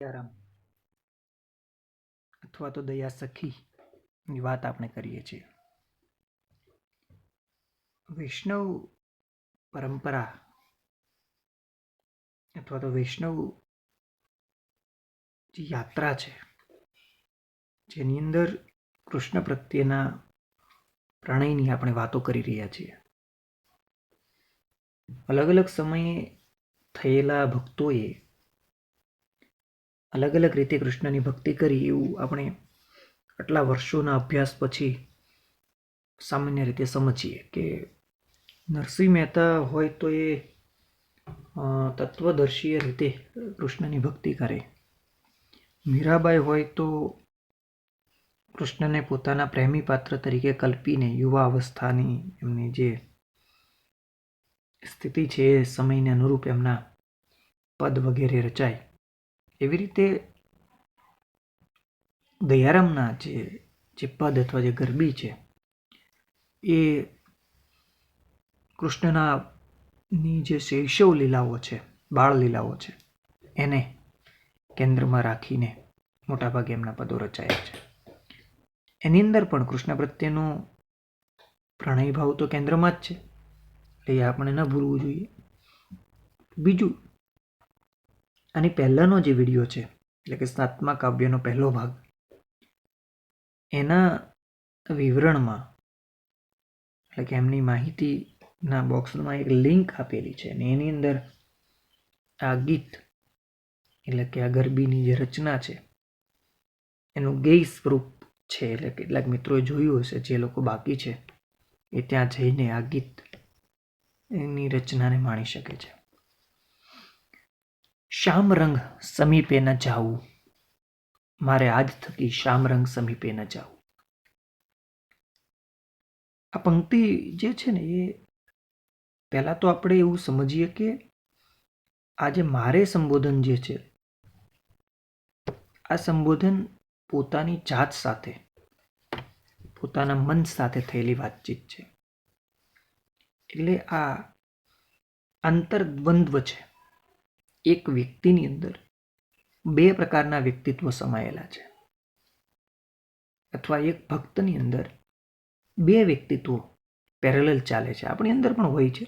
દયારામ અથવા તો દયા સખીની વાત આપણે કરીએ છીએ. વૈષ્ણવ પરંપરા અથવા તો વૈષ્ણવ જે યાત્રા છે, જેની અંદર કૃષ્ણ પ્રત્યેના પ્રણયની આપણે વાતો કરી રહ્યા છીએ. અલગ અલગ સમયે થયેલા ભક્તોએ અલગ અલગ રીતે કૃષ્ણની ભક્તિ કરી એવું આપણે આટલા વર્ષોના અભ્યાસ પછી સામાન્ય રીતે સમજીએ કે નરસિંહ મહેતા હોય તો એ તત્વદર્શીય રીતે કૃષ્ણની ભક્તિ કરે. મીરાબાઈ હોય તો કૃષ્ણને પોતાના પ્રેમી પાત્ર તરીકે કલ્પીને યુવા અવસ્થાની એમની જે સ્થિતિ છે એ સમયને અનુરૂપ એમના પદ વગેરે રચાય. એવી રીતે દયારામના જે જે પદ અથવા જે ગરબી છે, એ કૃષ્ણના ની જે શૈશવ લીલાઓ છે, બાળ લીલાઓ છે, એને કેન્દ્રમાં રાખીને મોટાભાગે એમના પદો રચાયા છે. એની અંદર પણ કૃષ્ણ પ્રત્યેનો પ્રણય ભાવ તો કેન્દ્રમાં જ છે. એટલે એ આપણે ન ભૂલવું જોઈએ. બીજું આની પહેલાંનો જે વીડિયો છે, એટલે કે સાતમા કાવ્યનો પહેલો ભાગ, એના વિવરણમાં, એટલે કે એમની માહિતીના બોક્સમાં એક લિંક આપેલી છે અને એની અંદર આ ગીત, એટલે કે આ ગરબીની જે રચના છે, એનું ગેય સ્વરૂપ છે, એટલે કેટલાક મિત્રોએ જોયું હશે, જે લોકો બાકી છે, એ ત્યાં જઈને આ ગીત એની રચનાને માણી શકે છે. શ્યામ રંગ સમીપે ન જાવું મારે આજ થકી શ્યામરંગ સમીપે ન જાવું આ પંક્તિ જે છે ને એ પહેલાં તો આપણે એવું સમજીએ કે આજે મારે સંબોધન જે છે, આ સંબોધન પોતાની જાત સાથે, પોતાના મન સાથે થયેલી વાતચીત છે. એટલે આ આંતરદ્વંદ્વ છે. એક વ્યક્તિની અંદર બે પ્રકારના વ્યક્તિત્વ સમાયેલા છે. અથવા એક ભક્તની અંદર બે વ્યક્તિત્વો પેરેલલ ચાલે છે. આપણી અંદર પણ હોય છે.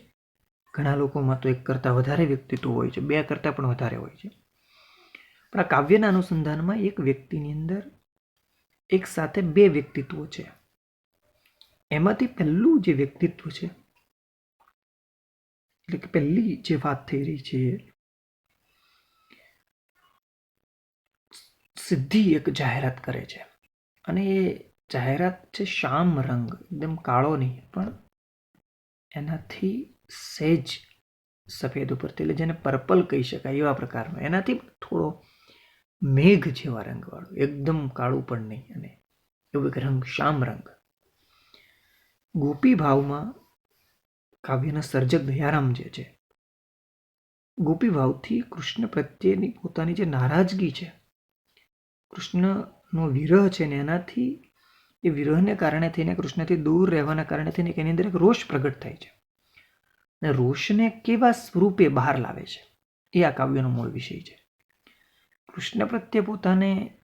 ઘણા લોકોમાં તો એક કરતાં વધારે વ્યક્તિત્વ હોય છે, બે કરતાં પણ વધારે હોય છે. પણ આ કાવ્યના અનુસંધાનમાં એક વ્યક્તિની અંદર એક સાથે બે વ્યક્તિત્વો છે. એમાંથી પહેલું જે વ્યક્તિત્વ છે, એટલે કે પહેલી જે વાત થઈ રહી છે સીધી એક જાહેરાત કરે છે. અને એ જાહેરાત છે શામ રંગ, એકદમ કાળો નહીં પણ એનાથી સહેજ સફેદ ઉપરથી, એટલે જેને પર્પલ કહી શકાય એવા પ્રકારનો. એનાથી થોડો મેઘ જેવા રંગવાળો, એકદમ કાળું પણ નહીં અને એવું એક રંગ, શામ રંગ. ગોપી ભાવમાં કાવ્યના સર્જક દયારામ જે છે ગોપી ભાવથી કૃષ્ણ પ્રત્યેની પોતાની જે નારાજગી છે કૃષ્ણનો વિરહ છે ને એનાથી, એ વિરહને કારણે થઈને કૃષ્ણથી દૂર રહેવાના કારણે થઈને એની અંદર એક રોષ પ્રગટ થાય છે. અને રોષને કેવા સ્વરૂપે બહાર લાવે છે? એ આ કાવ્યનો મૂળ વિષય છે. કૃષ્ણ પ્રત્યે પોતાને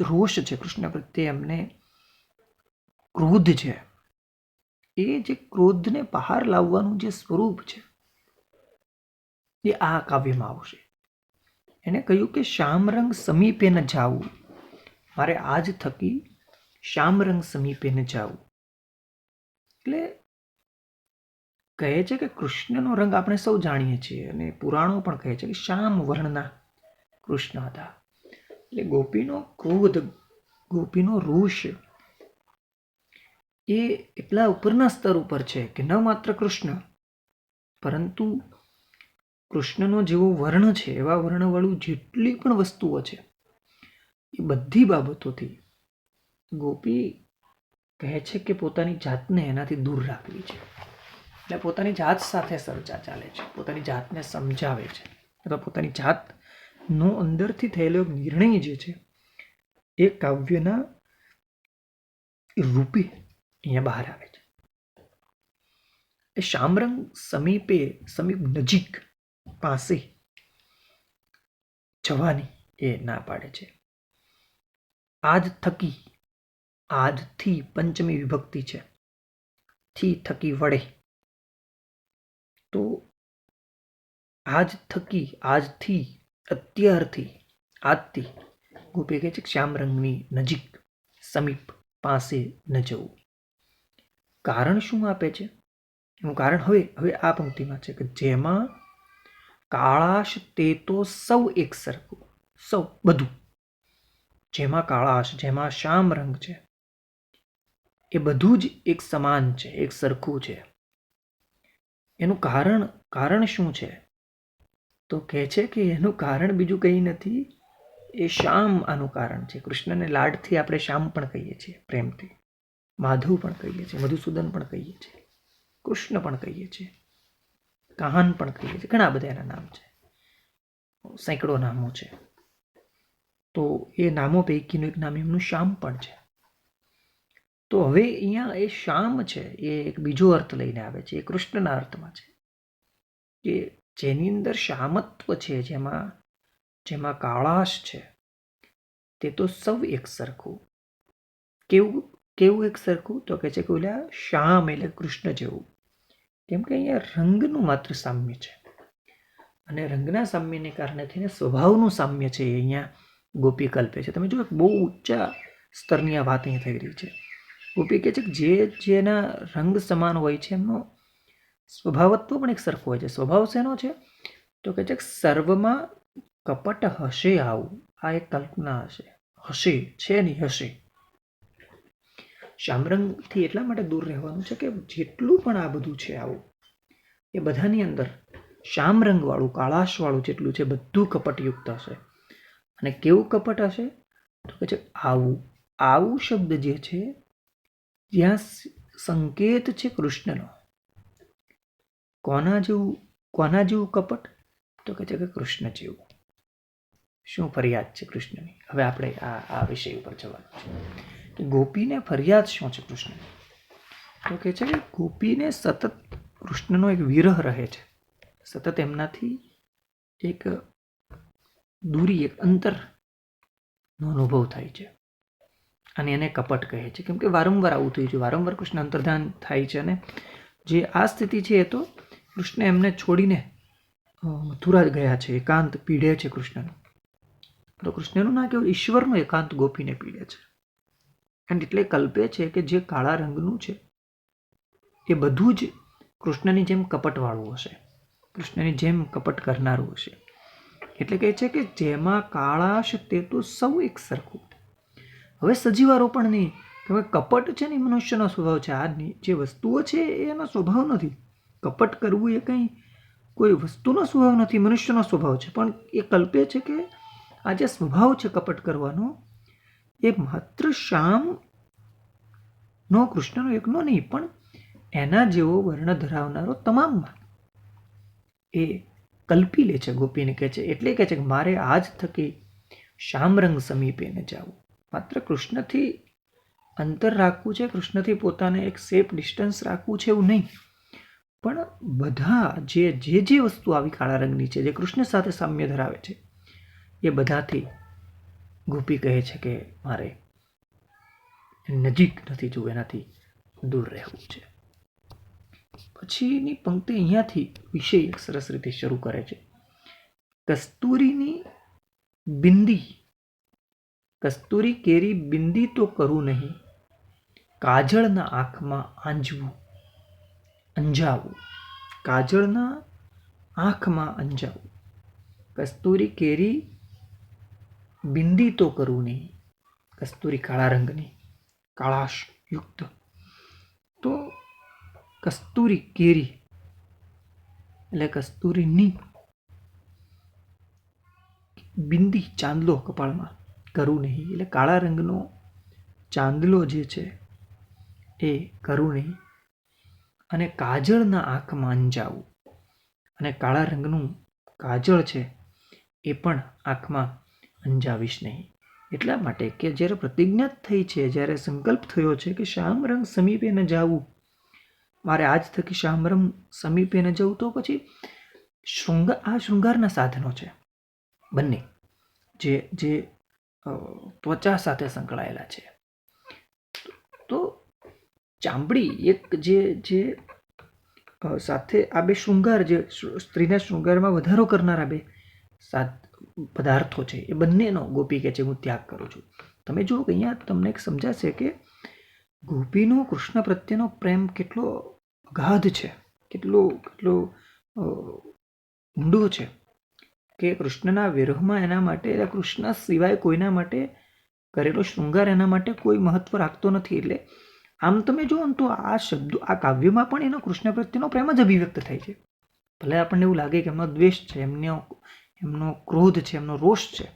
રોષ છે, કૃષ્ણ પ્રત્યે એમને ક્રોધ છે. એ જે ક્રોધને બહાર લાવવાનું જે સ્વરૂપ છે, એ આ કાવ્યમાં આવશે. એને કહ્યું કે શ્યામરંગ સમીપે ન જાવું મારે આજ થકી શ્યામરંગ સમીપે ન જાવું એટલે કહે છે કે કૃષ્ણનો રંગ આપણે સૌ જાણીએ છીએ અને પુરાણો પણ કહે છે કે શ્યામ વર્ણના કૃષ્ણ હતા. એટલે ગોપીનો ક્રોધ, ગોપીનો રોષ એ એટલા ઉપરના સ્તર ઉપર છે કે ન માત્ર કૃષ્ણ, પરંતુ કૃષ્ણનો જેવો વર્ણ છે, એવા વર્ણવાળું જેટલી પણ વસ્તુઓ છે, એ બધી બાબતોથી ગોપી કહે છે કે પોતાની જાતને એનાથી દૂર રાખવી છે. એટલે પોતાની જાત સાથે ચર્ચા ચાલે છે, પોતાની જાતને સમજાવે છે, અથવા પોતાની જાતનો અંદરથી થયેલો નિર્ણય જે છે, એ કાવ્યના રૂપે અહીંયા બહાર આવે છે. એ શામરંગ સમીપે, સમીપ નજીક પાસે જવાની એ ના પાડે છે. આજ થકી, આજથી પંચમી વિભક્તિ છે. થી થકી વડે તો આજ થકી, આજથી, અત્યારથી, આજથી, ગોપી કહે છે શ્યામ રંગની નજીક, સમીપ, પાસે ન જવું. કારણ શું આપે છે? એનું કારણ હવે હવે આ પંક્તિમાં છે કે જેમાં કાળાશ તે તો સૌ એક સરખું, સૌ બધું. જેમાં કાળાશ, જેમાં શ્યામ રંગ છે, એ બધું જ એક સમાન છે, એક સરખું છે. એનું કારણ કારણ શું છે? તો કહે છે કે એનું કારણ બીજું કંઈ નથી, એ શ્યામ આનું કારણ છે. કૃષ્ણને લાડથી આપણે શ્યામ પણ કહીએ છીએ, પ્રેમથી. માધવ પણ કહીએ છીએ, મધુસૂદન પણ કહીએ છીએ, કૃષ્ણ પણ કહીએ છીએ. કાહન પણ કહીએ છીએ ઘણા બધા એના નામ છે. સેંકડો નામો છે. તો એ નામો પૈકીનું એક નામ એમનું શામ પણ છે. તો હવે અહીંયા એ શામ છે, એ એક બીજો અર્થ લઈને આવે છે. એ કૃષ્ણના અર્થમાં છે. કે જેની અંદર શામત્વ છે, જેમાં જેમાં કાળાશ છે, તે તો સૌ એક સરખું. કેવું કેવું એક સરખું? તો કે છે કે ઓલા શ્યામ એટલે કૃષ્ણ જેવું. કેમ કે અહીંયા રંગનું માત્ર સામ્ય છે. અને રંગના સામ્યને કારણે થઈને સ્વભાવનું સામ્ય છે અહીંયા ગોપી કલ્પે છે. તમે જો બહુ ઊંચા સ્તરની આ વાત અહીંયા થઈ રહી છે. ગોપી કહે છે કે જે જેના રંગ સમાન હોય છે એમનો સ્વભાવત્વ પણ એક સરખો હોય છે. સ્વભાવ શેનો છે? તો કહે છે કે સર્વમાં કપટ હશે આવું. આ એક કલ્પના હશે. હશે, છે નહીં, હશે. શામરંગથી એટલા માટે દૂર રહેવાનું છે કે જેટલું પણ આ બધું છે આવું. એ બધાની અંદર શામરંગવાળું, કાળાશવાળું જેટલું છે, બધું કપટયુક્ત હશે. અને કેવું કપટ હશે? તો કે છે, આવું. આવું શબ્દ જે છે, જ્યાં સંકેત છે કૃષ્ણનો. કોના જેવું કોના જેવું કપટ? તો કે છે કે કૃષ્ણ જેવું. શું ફરિયાદ છે કૃષ્ણની? હવે આપણે આ આ વિષય ઉપર જવાનું છે. ગોપીને ફરિયાદ શું છે કૃષ્ણ તો કે છે કે ગોપીને સતત કૃષ્ણનો એક વિરહ રહે છે. સતત એમનાથી એક દૂરી, એક અંતરનો અનુભવ થાય છે. અને એને કપટ કહે છે. કેમ કે વારંવાર આવું થયું છે. વારંવાર કૃષ્ણ અંતર્ધાન થાય છે અને જે આ સ્થિતિ છે એ તો કૃષ્ણ એમને છોડીને મથુરા ગયા છે. એકાંત પીડે છે કૃષ્ણનું. તો કૃષ્ણનું ના કેવું ઈશ્વરનું એકાંત ગોપીને પીડે છે. અને એટલે કલ્પે છે કે જે કાળા રંગનું છે, એ બધું જ કૃષ્ણની જેમ કપટવાળું હશે. કૃષ્ણની જેમ કપટ કરનારું હશે. એટલે કહે છે કે જેમાં કાળાશ તે તો સૌ એક સરખું હવે સજીવારો પણ નહીં હવે કપટ છે ને મનુષ્યનો સ્વભાવ છે. આ જે વસ્તુઓ છે એ એનો સ્વભાવ નથી. કપટ કરવું એ કંઈ કોઈ વસ્તુનો સ્વભાવ નથી, મનુષ્યનો સ્વભાવ છે. પણ એ કલ્પે છે કે આ જે સ્વભાવ છે કપટ કરવાનો એ માત્ર શ્યામ. નો કૃષ્ણનો, એકનો નહીં, પણ એના જેવો વર્ણ ધરાવનારો તમામમાં એ કલ્પી લે છે, ગોપીને કહે છે, એટલે કહે છે કે મારે આજ થકી શ્યામરંગ સમીપેને જવું. માત્ર કૃષ્ણથી અંતર રાખવું છે, કૃષ્ણથી પોતાને એક સેફ ડિસ્ટન્સ રાખવું છે એવું નહીં. પણ બધા જે જે જે વસ્તુ આવી કાળા રંગની છે, જે કૃષ્ણ સાથે સામ્ય ધરાવે છે, એ બધાથી ગોપી કહે છે કે મારે નજીક નથી જોવું, એનાથી દૂર રહેવું છે. પછીની પંક્તિ અહીંયાથી વિષય એક સરસ રીતે શરૂ કરે છે. કસ્તુરીની બિંદી, કસ્તુરી કેરી બિંદી તો કરું નહીં, કાજળના આંખમાં આંજવું, અંજાવું, કાજળના આંખમાં અંજાવું. કસ્તુરી કેરી બિંદી તો કરું નહીં. કસ્તુરી કાળા રંગની, કાળાશ યુક્ત. તો કસ્તુરી કેરી, એટલે કસ્તુરીની બિંદી ચાંદલો કપાળમાં કરું નહીં. એટલે કાળા રંગનો ચાંદલો જે છે, એ કરું નહીં. અને કાજળના આંખમાં અંજાવું અને કાળા રંગનું કાજળ છે, એ પણ આંખમાં અંજાવીશ નહીં. એટલા માટે કે જ્યારે પ્રતિજ્ઞા થઈ છે, જ્યારે સંકલ્પ થયો છે કે શ્યામ રંગ સમીપે ન જાવું. મારે આજ થકી શ્યામરમ સમીપે ન જવું તો પછી શૃંગાર આ શૃંગારના સાધનો છે. બંને, જે જે ત્વચા સાથે સંકળાયેલા છે. તો ચામડી એક જે જે સાથે આ બે શૃંગાર જે સ્ત્રીના શૃંગારમાં વધારો કરનારા બે સાત પદાર્થો છે, એ બંનેનો ગોપી કે છે હું ત્યાગ કરું છું. તમે જુઓ કે અહીંયા તમને એક સમજાશે કે ગોપીનો કૃષ્ણ પ્રત્યેનો પ્રેમ કેટલો અગાધ છે, કેટલો કેટલો ઊંડો છે કે કૃષ્ણના વિરહમાં એના માટે કૃષ્ણ સિવાય કોઈના માટે કરેલો શૃંગાર એના માટે કોઈ મહત્વ રાખતો નથી. એટલે આમ તમે જુઓ ને તો આ શબ્દો, આ કાવ્યમાં પણ એનો કૃષ્ણ પ્રત્યેનો પ્રેમ જ અભિવ્યક્ત થાય છે. ભલે આપણને એવું લાગે કે એમનો દ્વેષ છે, એમનો એમનો ક્રોધ છે, એમનો રોષ છે.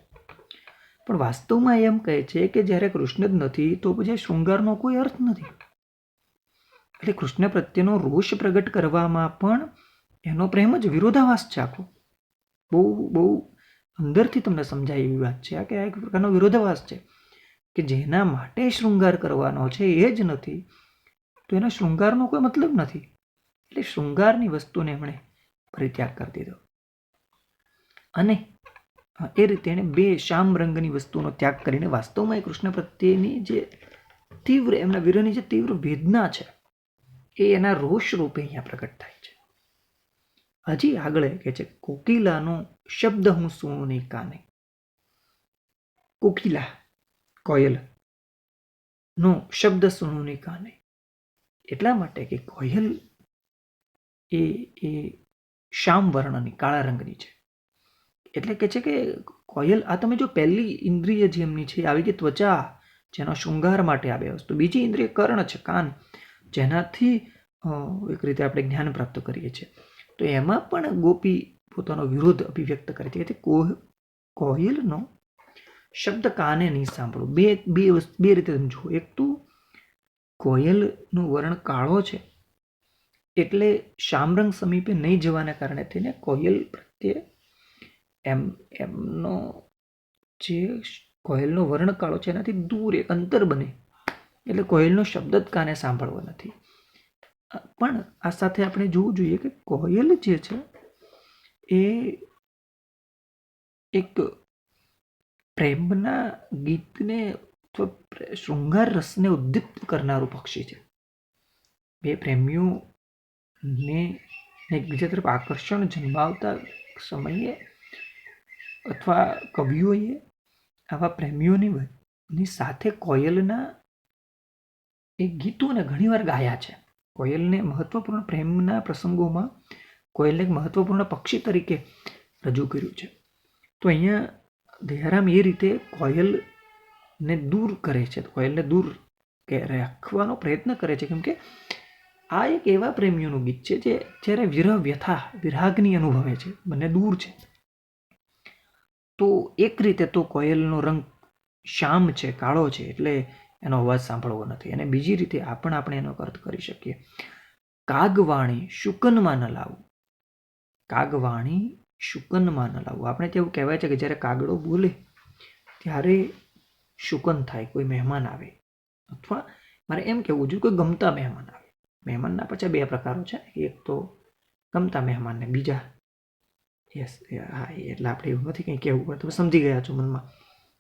પણ વાસ્તવમાં એમ કહે છે કે જ્યારે કૃષ્ણ જ નથી, તો પછી શૃંગારનો કોઈ અર્થ નથી. એટલે કૃષ્ણ પ્રત્યેનો રોષ પ્રગટ કરવામાં પણ એનો પ્રેમ જ વિરોધાભાસ છે આખો. બહુ બહુ અંદરથી તમને સમજાય એવી વાત છે. આ કે આ એક પ્રકારનો વિરોધાભાસ છે કે જેના માટે શૃંગાર કરવાનો છે એ જ નથી, તો એના શૃંગારનો કોઈ મતલબ નથી. એટલે શૃંગારની વસ્તુને એમણે પરિત્યાગ કરી દીધો. અને એ રીતે એણે બે શ્યામ રંગની વસ્તુનો ત્યાગ કરીને વાસ્તવમાં એ કૃષ્ણ પ્રત્યેની જે તીવ્ર, એમના વીરની જે તીવ્ર વેદના છે, એ એના રોષ રૂપે અહીંયા પ્રગટ થાય છે. હજી આગળ કહે છે, કોકિલાનો શબ્દ હું સુણું નહીં કાને. કોકિલા, કોયલ, નો શબ્દ સુણું નહીં કાને. એટલા માટે કે કોયલ એ એ શ્યામ વર્ણની કાળા રંગની છે. એટલે કે છે કે કોયલ, આ તમે જો પહેલી ઇન્દ્રિય જેમની છે, આવી કે ત્વચા, જેનો શૃંગાર માટે આવે વસ્તુ બીજી ઇન્દ્રિય કર્ણ છે, કાન, જેનાથી એક રીતે આપણે જ્ઞાન પ્રાપ્ત કરીએ છીએ. તો એમાં પણ ગોપી પોતાનો વિરોધ અભિવ્યક્ત કરે છે. કે કોહ, કોયલનો શબ્દ કાને નહીં સાંભળો. બે બે બે રીતે તમે જુઓ. એક તો કોયલનું વર્ણ કાળો છે, એટલે શામરંગ સમીપે નહીં જવાના કારણે થઈને કોયલ પ્રત્યે એમ, એમનો જે કોયલનો વર્ણકાળો છે એનાથી દૂર એક અંતર બને. એટલે કોયલનો શબ્દ જ કાને સાંભળવો નથી. પણ આ સાથે આપણે જોવું જોઈએ કે કોયલ જે છે, એ એક પ્રેમના ગીતને શૃંગાર રસને ઉદ્દીપ્ત કરનારું પક્ષી છે. બે પ્રેમીઓને એકબીજા તરફ આકર્ષણ જન્માવતા સમયે અથવા કવિઓએ આવા પ્રેમીઓની સાથે કોયલના એ ગીતોને ઘણીવાર ગાયા છે. કોયલને મહત્વપૂર્ણ પ્રેમના પ્રસંગોમાં કોયલને એક મહત્વપૂર્ણ પક્ષી તરીકે રજૂ કર્યું છે. તો અહીંયા દયારામ એ રીતે કોયલને દૂર કરે છે. કોયલને દૂર રાખવાનો પ્રયત્ન કરે છે. કેમ કે આ એક એવા પ્રેમીઓનું ગીત છે જે જ્યારે વિરહ વ્યથા, વિરાગની અનુભવે છે. બંને દૂર છે. તો એક રીતે તો કોયલનો રંગ શ્યામ છે, કાળો છે, એટલે એનો અવાજ સાંભળવો નથી. અને બીજી રીતે આ પણ આપણે એનો અર્થ કરી શકીએ. કાગવાણી શુકનમાં ન લાવવું કાગવાણી શુકનમાં ન લાવવું આપણે તેવું કહેવાય છે કે જ્યારે કાગડો બોલે, ત્યારે શુકન થાય, કોઈ મહેમાન આવે. અથવા મારે એમ કહેવું જોઈએ કોઈ ગમતા મહેમાન આવે. મહેમાનના પાછા બે પ્રકારો છે. એક તો ગમતા મહેમાનને બીજા યસ હા એટલે આપણે એવું નથી કંઈ કહેવું પડે. તમે સમજી ગયા છો મનમાં.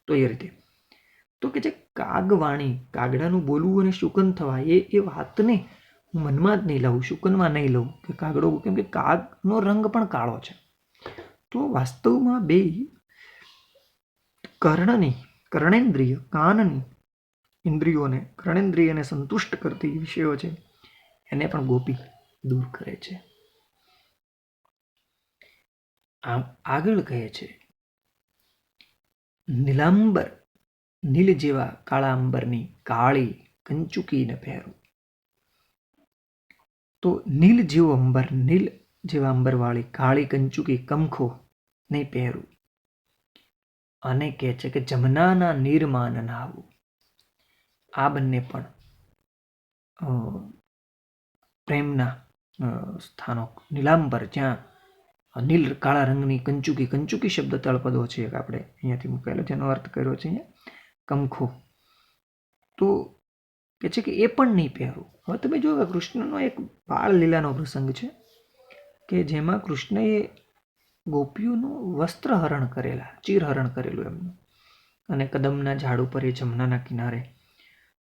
તો એ રીતે. તો કે જે કાગવાણી, કાગડાનું બોલવું અને શુકન થવા, એ એ વાતને હું મનમાં જ નહીં લઉં, શુકનમાં નહીં લઉં કે કાગડો, કેમ કે કાગનો રંગ પણ કાળો છે. તો વાસ્તવમાં બે કર્ણની, કર્ણેન્દ્રિય, કાનની, ઇન્દ્રિયોને, કર્ણેન્દ્રિયને સંતુષ્ટ કરતી વિષયો છે. એને પણ ગોપી દૂર કરે છે. આમ આગળ કહે છે, નીલાંબર, નીલ જેવા કાળા અંબરની કાળી કંચુકીને પહેરું. તો નીલ જેવો અંબર, નીલ જેવા અંબરવાળી કાળી કંચુકી કમખો નહીં પહેરું અને કહે છે કે જમનાના નીરમાં ન આ બંને પણ પ્રેમના સ્થાનો નીલાંબર જ્યાં નીલ કાળા રંગની કંચુકી કંચુકી શબ્દ તળપદો છે એક આપણે અહીંયાથી મૂકેલો જેનો અર્થ કર્યો છે અહીંયા, કંખો. તો કે છે કે એ પણ નહીં પહેરવું હવે તમે જુઓ કૃષ્ણનો એક બાળ લીલાનો પ્રસંગ છે, કે જેમાં કૃષ્ણએ ગોપીઓનું વસ્ત્રહરણ કરેલા ચીરહરણ કરેલું એમનું, અને કદમના ઝાડ ઉપર એ જમનાના કિનારે.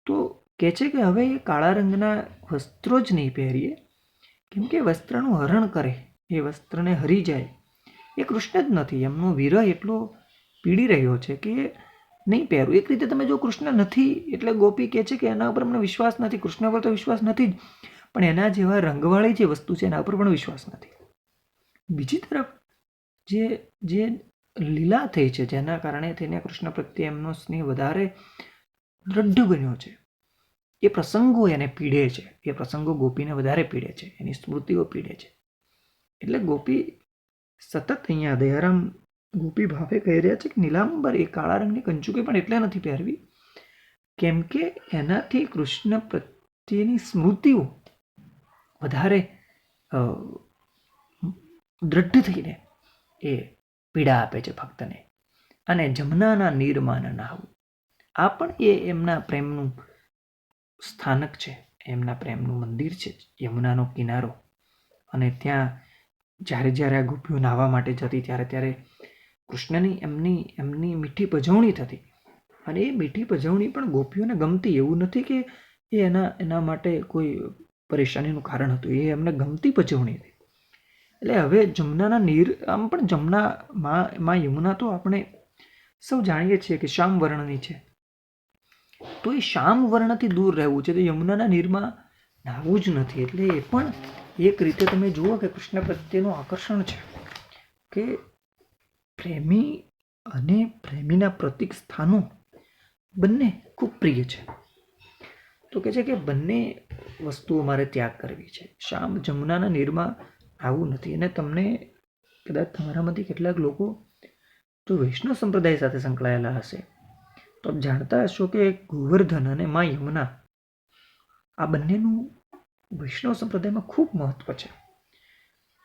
તો કહે છે કે હવે એ કાળા રંગના વસ્ત્રો જ નહીં પહેરીએ, કેમ કે વસ્ત્રનું હરણ કરે. એ વસ્ત્રને હરી જાય. એ કૃષ્ણ જ નથી. એમનો વિરહ એટલો પીડી રહ્યો છે કે નહીં પહેરવું એક રીતે તમે જો કૃષ્ણ નથી, એટલે ગોપી કહે છે કે એના ઉપર અમને વિશ્વાસ નથી. કૃષ્ણ પર તો વિશ્વાસ નથી જ. પણ એના જેવા રંગવાળી જે વસ્તુ છે, એના ઉપર પણ વિશ્વાસ નથી. બીજી તરફ જે જે લીલા થઈ છે, જેના કારણે થઈને કૃષ્ણ પ્રત્યે એમનો સ્નેહ વધારે દ્રઢ બન્યો છે. એ પ્રસંગો એને પીડે છે. એ પ્રસંગો ગોપીને વધારે પીડે છે. એની સ્મૃતિઓ પીડે છે. એટલે ગોપી સતત અહીંયા દયારામ, ગોપી ભાવે કહી રહ્યા છે કે નીલાંબર એ કાળા રંગની કંચુકી પણ એટલે નથી પહેરવી કેમ કે એનાથી કૃષ્ણ પ્રત્યેની સ્મૃતિઓ વધારે દ્રઢ થઈને એ પીડા આપે છે ભક્તને. અને જમનાના નીરમાં ન આ પણ એ એમના પ્રેમનું સ્થાનક છે. એમના પ્રેમનું મંદિર છે, યમુનાનો કિનારો. અને ત્યાં જ્યારે જ્યારે આ ગોપીઓ નાહવા માટે જતી, ત્યારે ત્યારે કૃષ્ણની એમની એમની મીઠી પજવણી થતી. અને એ મીઠી પજવણી પણ ગોપીઓને ગમતી. એવું નથી કે એ એના એના માટે કોઈ પરેશાનીનું કારણ હતું. એ એમને ગમતી પજવણી હતી. એટલે હવે જમનાના નીર, આમ પણ જમનામાં યમુના તો આપણે સૌ જાણીએ છીએ કે શ્યામ વર્ણની છે. તો એ શ્યામ વર્ણથી દૂર રહેવું છે. તો યમુનાના નીરમાં નાહવું જ નથી. એટલે એ પણ એક રીતે તમે જુઓ કે કૃષ્ણ પ્રત્યેનું આકર્ષણ છે કે પ્રેમી અને પ્રેમીના પ્રતિક સ્થાનો બંને ખૂબ પ્રિય છે. તો કે છે કે બંને વસ્તુઓ મારે ત્યાગ કરવી છે. શ્યામ જમુનાના નીરમાં આવું નથી અને તમને કદાચ તમારામાંથી કેટલાક લોકો તો વૈષ્ણવ સંપ્રદાય સાથે સંકળાયેલા હશે. તો જાણતા હશો કે ગોવર્ધન અને મા યમુના આ બંનેનું વૈષ્ણવ સંપ્રદાયમાં ખૂબ મહત્વ છે.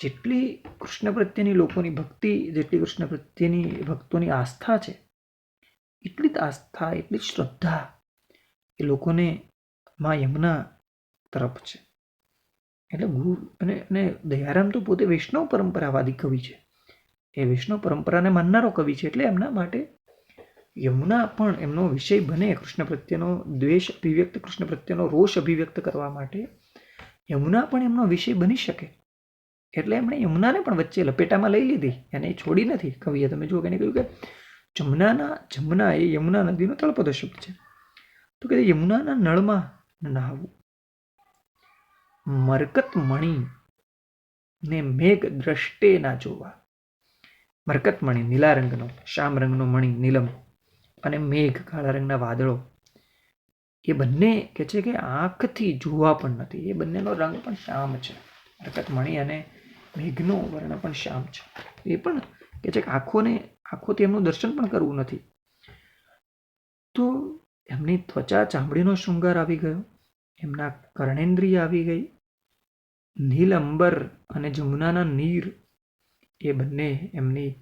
જેટલી કૃષ્ણ પ્રત્યેની લોકોની ભક્તિ, જેટલી કૃષ્ણ પ્રત્યેની ભક્તોની આસ્થા છે, એટલી જ આસ્થા, એટલી જ શ્રદ્ધા એ લોકોને મા યમુના તરફ છે. એટલે ગુરુ અને અને દયારામ તો પોતે વૈષ્ણવ પરંપરાવાદી કવિ છે. એ વૈષ્ણવ પરંપરાને માનનારો કવિ છે એટલે એમના માટે યમુના પણ એમનો વિષય બને કૃષ્ણ પ્રત્યેનો દ્વેષ અભિવ્યક્ત કૃષ્ણ પ્રત્યેનો રોષ અભિવ્યક્ત કરવા માટે યમુના પણ એમનો વિષય બની શકે. એટલે એમણે યમુનાને પણ વચ્ચે લપેટામાં લઈ લીધી એને છોડી નથી. કવિએ તમે જુઓ કે એને કહ્યું કે જમુનાના, જમુના એ યમુના નદીનો તળપદો શબ્દ છે. તો કે યમુનાના નળમાં નહાવું. મરકત મણી ને મેઘ દ્રષ્ટે ના જોવા. મરકત મણી નીલા રંગનો શ્યામ રંગનો મણી નીલમ અને મેઘ કાળા રંગના વાદળો. એ બંને કે છે કે આંખથી જોવા પણ નથી. એ બંનેનો રંગ પણ શ્યામ છે. મરકત મણી અને મેઘનો વર્ણ પણ શ્યામ છે. એ પણ કે છે કે આંખોને, આંખોથી એમનું દર્શન પણ કરવું નથી. તો એમની ત્વચા ચામડીનો શૃંગાર આવી ગયો. એમના કર્ણેન્દ્રિય આવી ગઈ. નીલ અંબર અને જમુનાના નીર એ બંને એમની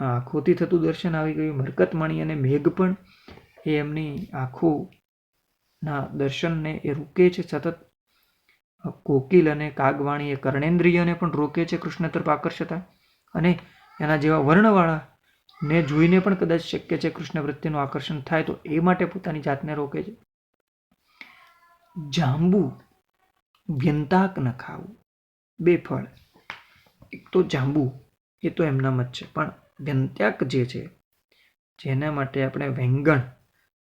આંખોથી થતું દર્શન આવી ગયું. મરકતમણી અને મેઘ પણ એ એમની આંખોના દર્શનને એ રોકે છે સતત. કોકિલ અને કાગવાણી એ કર્ણેન્દ્રિયને પણ રોકે છે કૃષ્ણ તરફ આકર્ષતા. અને એના જેવા વર્ણવાળા ને જોઈને પણ કદાચ શક્ય છે કૃષ્ણ પ્રત્યેનું આકર્ષણ થાય, તો એ માટે પોતાની જાતને રોકે છે. જાંબુ વ્યંતાક ન ખાવું. બે ફળ. એક તો જાંબુ, એ તો એમના મત છે. પણ વ્યંત્યાક જે છે, જેના માટે આપણે વેંગણ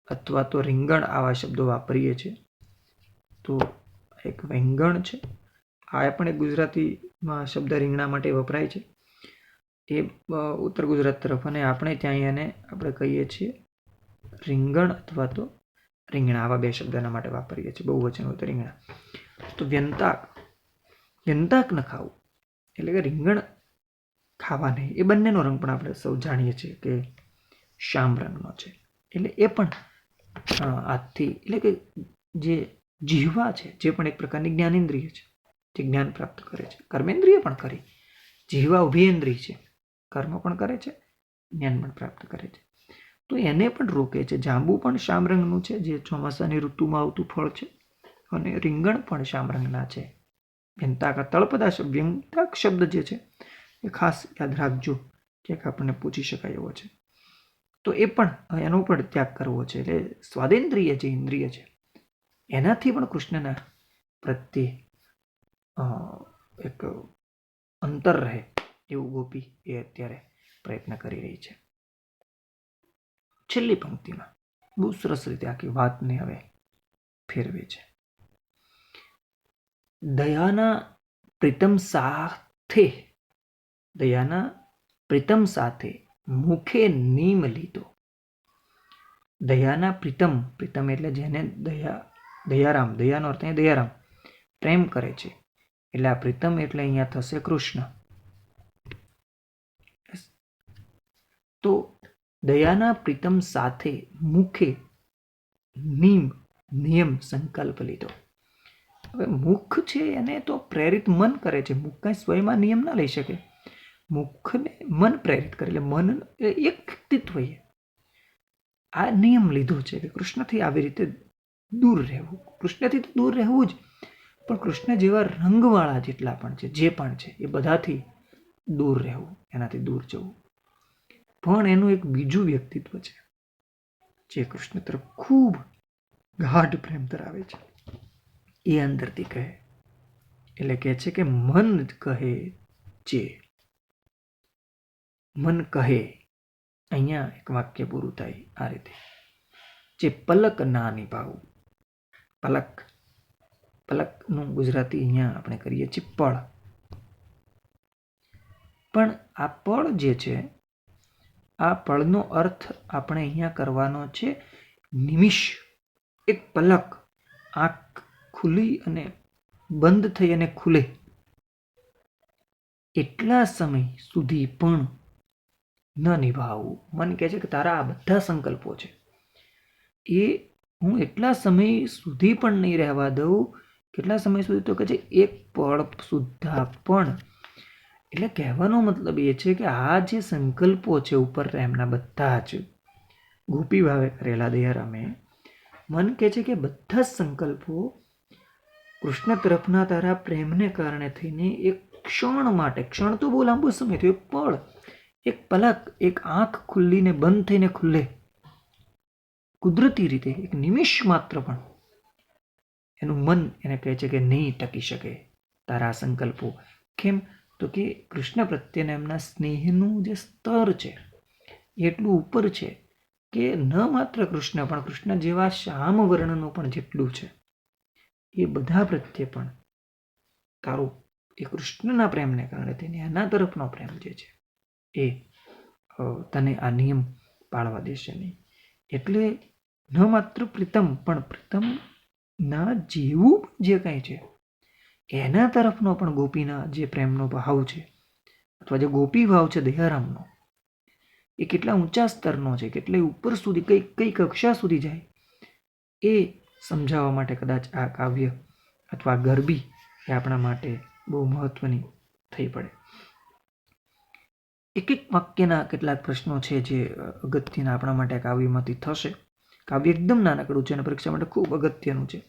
અથવા તો રીંગણ આવા શબ્દો વાપરીએ છીએ તો એક વેંગણ છે. આ પણ એક ગુજરાતીમાં શબ્દ રીંગણા માટે વપરાય છે. એ ઉત્તર ગુજરાત તરફ અને આપણે ત્યાં એને આપણે કહીએ છીએ રીંગણ અથવા તો રીંગણા. આવા બે શબ્દના માટે વાપરીએ છીએ. બહુ વચન હોય તો રીંગણા. તો વ્યંતાક. વ્યંતાક ન ખાવું. એટલે કે રીંગણ ખાવા નહીં એ બંનેનો રંગ પણ આપણે સૌ જાણીએ છીએ કે શ્યામ રંગનો છે. એટલે એ પણ અ, આજથી એટલે કે જે જીહવા છે જે પણ એક પ્રકારની જ્ઞાનેન્દ્રિય છે જે જ્ઞાન પ્રાપ્ત કરે છે. કર્મેન્દ્રિય પણ કરી જીહવા ઉભયેન્દ્રિય છે. કર્મ પણ કરે છે જ્ઞાન પણ પ્રાપ્ત કરે છે. તો એને પણ રોકે છે. જાંબુ પણ શ્યામ રંગનું છે જે ચોમાસાની ઋતુમાં આવતું ફળ છે. અને રીંગણ પણ શ્યામ રંગના છે. વ્યંતાક તળપદા વ્યંતાક શબ્દ જે છે એ ખાસ યાદ રાખજો. ક્યાંક આપણને પૂછી શકાય એવો છે. તો એ પણ એનો પણ ત્યાગ કરવો છે. એટલે સ્વાદેન્દ્રિય જે ઇન્દ્રિય છે, એનાથી પણ કૃષ્ણના પ્રત્યે એક અંતર રહે એવું ગોપી એ અત્યારે પ્રયત્ન કરી રહી છે. છેલ્લી પંક્તિમાં બહુ સરસ રીતે આખી વાતને હવે ફેરવે છે. દયાના પ્રીતમ સાથે, દયાના પ્રીતમ સાથે મુખે નીમ લીધો. દયાના પ્રીતમ પ્રીતમ એટલે જેને દયા, દયારામ, દયાનો અર્થ અહીંયા દયારામ. પ્રેમ કરે છે. એટલે આ પ્રીતમ એટલે અહીંયા થશે કૃષ્ણ. તો દયાના પ્રીતમ સાથે મુખે નિમ, નિયમ સંકલ્પ લીધો. હવે મુખ છે એને તો પ્રેરિત મન કરે છે. મુખ કાંઈ સ્વયંમાં નિયમ ના લઈ શકે. મુખને મન પ્રેરિત કરે એટલે મન એ એક વ્યક્તિત્વ એ આ નિયમ લીધો છે કે કૃષ્ણથી આવી રીતે દૂર રહેવું. કૃષ્ણથી તો દૂર રહેવું જ. પણ કૃષ્ણ જેવા રંગવાળા જેટલા પણ છે, જે પણ છે, એ બધાથી દૂર રહેવું, એનાથી દૂર જવું. પણ એનું એક બીજું વ્યક્તિત્વ છે, જે કૃષ્ણ તરફ ખૂબ ગાઢ પ્રેમ ધરાવે છે. એ અંદરથી કહે, એટલે કહે છે કે મન કહે જે મન કહે, અહીંયા એક વાક્ય પૂરું થાય આ રીતે. જે પલક ના નિભાવું. પલક, પલકનું ગુજરાતી અહીંયા આપણે કરીએ છીએ પળ. પણ આ પળ જે છે, આ પળનો અર્થ આપણે અહીંયા કરવાનો છે નિમિષ. એક પલક આંખ ખુલી અને બંધ થઈ અને ખુલે. એટલા સમય સુધી પણ ન નિભાવવું. મન કહે છે કે તારા આ બધા સંકલ્પો છે. એ હું એટલા સમય સુધી પણ નહીં રહેવા દઉં, કેટલા સમય સુધી તો કહે છે એક પળ સુદ્ધા પણ. એટલે કહેવાનો મતલબ એ છે કે આ જે સંકલ્પો છે ઉપર એમના બધા જ ગોપી ભાવે કરેલા દયારામે, મન કહે છે કે બધા જ સંકલ્પો કૃષ્ણ તરફના તારા પ્રેમને કારણે થઈને એક ક્ષણ માટે, ક્ષણ તો બહુ લાંબો સમય થયો પણ એક પલક, એક આંખ ખુલ્લીને બંધ થઈને ખુલ્લે. કુદરતી રીતે, એક નિમિષ માત્ર પણ. એનું મન એને કહે છે કે નહીં ટકી શકે. તારા સંકલ્પો. કેમ? તો કે કૃષ્ણ પ્રત્યેના એમના સ્નેહનું જે સ્તર છે એટલું ઉપર છે કે ન માત્ર કૃષ્ણ, પણ કૃષ્ણ જેવા શ્યામ વર્ણનું પણ જેટલું છે. એ બધા પ્રત્યે પણ તારું, એ કૃષ્ણના પ્રેમને કારણે તેને એના તરફનો પ્રેમ જે છે એ તને આ નિયમ પાળવા દેશે નહીં. એટલે ન માત્ર પ્રીતમ, પણ પ્રીતમ ના જેવું જે કાંઈ છે, એના તરફનો પણ ગોપીના જે પ્રેમનો ભાવ છે, અથવા જે ગોપી ભાવ છે દયારામનો, એ કેટલા ઊંચા સ્તરનો છે, કેટલે ઉપર સુધી, કઈ કઈ કક્ષા સુધી જાય, એ સમજાવવા માટે કદાચ આ કાવ્ય અથવા ગરબી એ આપણા માટે બહુ મહત્વની થઈ પડે. એક એક વાક્યના કેટલાક પ્રશ્નો છે જે અગત્યના આપણા માટે કાવ્યમાંથી થશે. કાવ્ય એકદમ નાનકડું છે અને પરીક્ષા માટે ખૂબ અગત્યનું છે.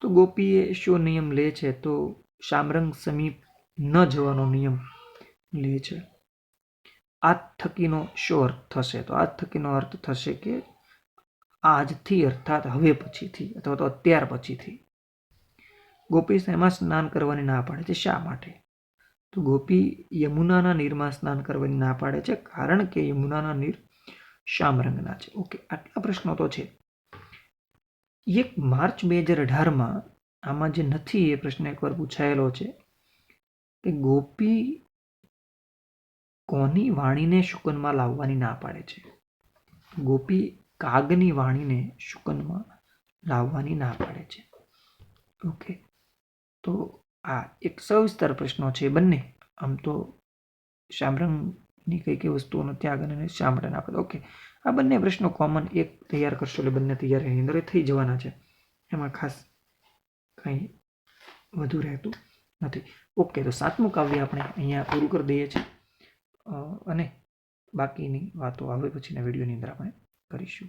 તો ગોપીએ શો નિયમ લે છે? તો શામરંગ સમીપ ન જવાનો નિયમ લે છે. આ થકીનો શો અર્થ થશે? તો આ થકીનો અર્થ થશે કે આજથી અર્થાત હવે પછીથી અથવા તો અત્યાર પછીથી. ગોપી એમાં સ્નાન કરવાની ના પાડે છે? શા માટે? તો ગોપી યમુનાના નીરમાં સ્નાન કરવાની ના પાડે છે, કારણ કે યમુનાના નીર શ્યામ રંગના છે. ઓકે, આટલા પ્રશ્નો તો છે. એક માર્ચ બે હજાર અઢારમાં આમાં જે નથી એ પ્રશ્ન એકવાર પૂછાયેલો છે કે ગોપી કોની વાણીને શુકનમાં લાવવાની ના પાડે છે? ગોપી કાગની વાણીને શુકનમાં લાવવાની ના પાડે છે. ઓકે, તો આ એક સવિસ્તર પ્રશ્નો છે બંને. આમ તો શામરંગની કઈ કઈ વસ્તુઓનો ત્યાગ અને શામળાના પદ ઓકે. આ બંને પ્રશ્નો કોમન એક તૈયાર કરશો એટલે બંને તૈયાર એની અંદર થઈ જવાના છે. એમાં ખાસ કંઈ વધુ રહેતું નથી. ઓકે, તો સાતમું કાવ્ય આપણે અહીંયા પૂરું કરી દઈએ છીએ. અને બાકીની વાતો આવે પછીના વિડીયોની અંદર આપણે કરીશું.